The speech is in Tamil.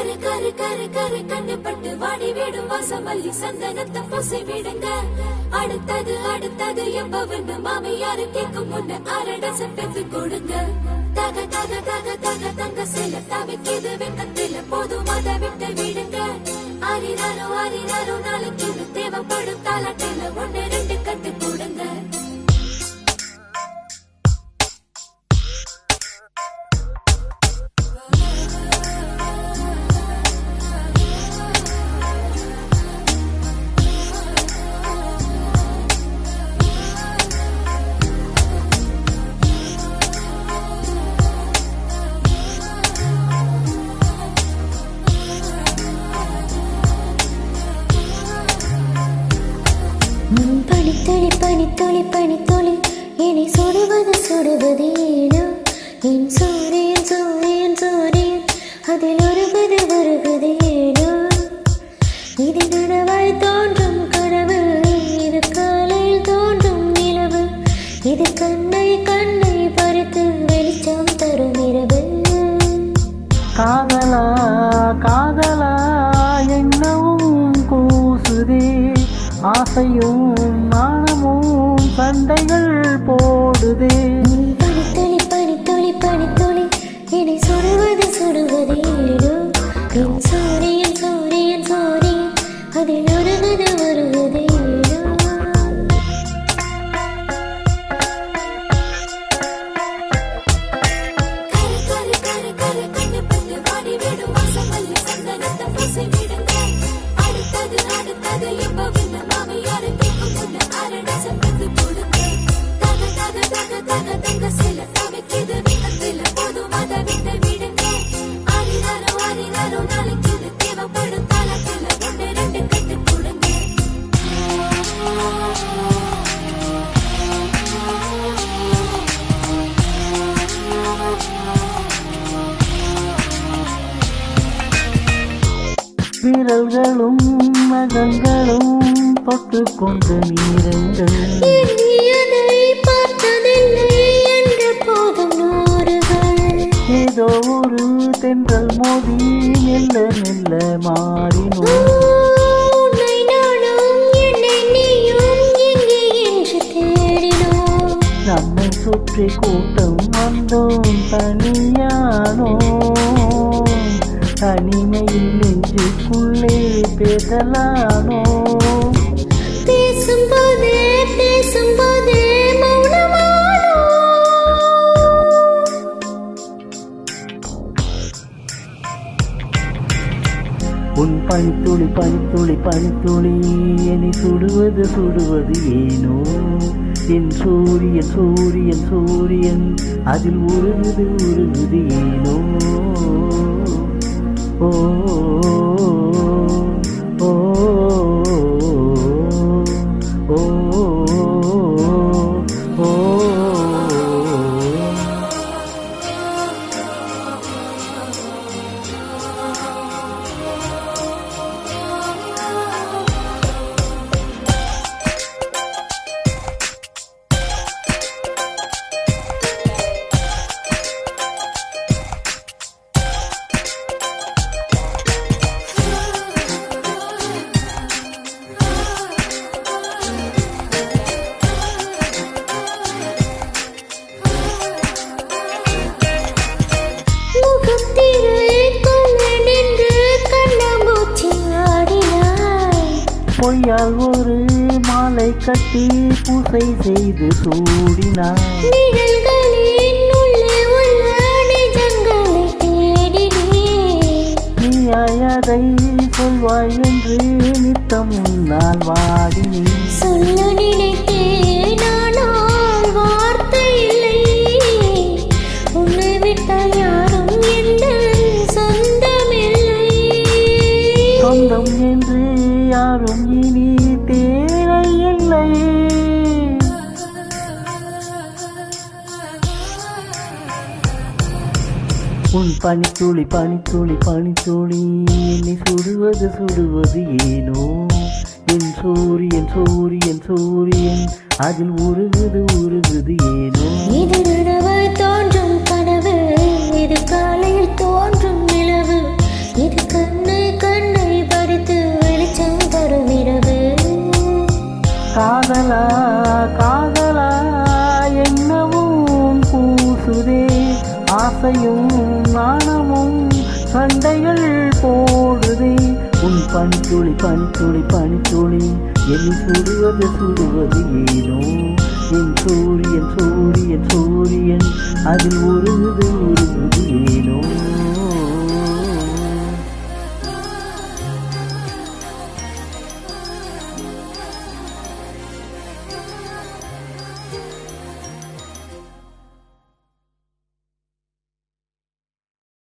கரு கரு கரு கரு கண்ணுப்பட்டு வாடி விடும் வாசமல்லி சந்தனத்தை பூசி விடுங்க அடுத்தது அடுத்தது என்பவன்னு மாமியாரு கேட்கும் முன்ன அரடச பெத்து கொடுங்க. தக தக தக தக தங்க சில தவிக்கிது வெக்கத்தில போதும் அதை விட்டு விடுங்க அரிரோ அரிரோ நாளைக்கு தேவைப்படும் தாலாட்டில ஒன்னு பனித்துளி பனித்துளி என்னை சுடுவது சுடுவது ஏனோ? என் சூரியன் சூரியன் சூரியன் அதில் ஒருவது ஒருகுது ஏனோ? இது கனவாய் தோன்றும் கனவு இது காலையில் தோன்றும் நிலவு. இது கண்ணை கண்ணை பறித்து வெளிச்சம் தரும் இரவு. காதலா காதலா என்னவும் கூசுதே. ஆசையும் மானமும் சண்டைகள் போடுதே. விரல்களும் நகங்களும் தொட்டு கொண்டு நீரங்கள் ஏதோ ஒரு தென்றல் மோதி மெல்ல மெல்ல மாறினோ. உன்னை நானும் என்னை நீயும் எங்கே என்று தேடினோம் நம்மை சுற்றி கூட்டம் வந்தோம் தனியானோ. தனிமையில் நெஞ்சுக்குள்ளே பேசலானோ? பேசும்போதே பேசும்போதே உன் பனித்துளி பனித்துளி பனித்துளி என்னை சுடுவது சுடுவது ஏனோ? என் சூரியன் சூரியன் சூரியன் அதில் உருகுது உருகுது ஏனோ? பொய்யால் ஒரு மாலை கட்டி பூசை செய்து சூடினார். நீயாய் அதை சொல்வாய் என்று நித்தம் உன்னால் வாடினேன். சொல்ல நினைத்தேன் ஆனால் வார்த்தை இல்லை. உன்னை விட்டால் யாரும் சொந்தம் என்று யாரும் உன் பனித்துளி பனித்துளி பனித்துளி. என்னை சுடுவது சுடுவது ஏனோ? என் சூரியன் சூரியன் சூரியன். அதில் உருகுது உருகுது ஏனோ? இது நிலவு தோன்றும் கனவு இது காலையில் தோன்றும் நிலவு. இது கண்ணை கண்ணை பறித்து காதலா ஆசையும் நாணமும் சண்டைகள் போடுதே. உன் பண்துளி பண்துளி பண்துளி என் சுடுவது சுடுவது ஏனோ? என் சூரியன் சூரியன் சூரியன் அதில் உருகுது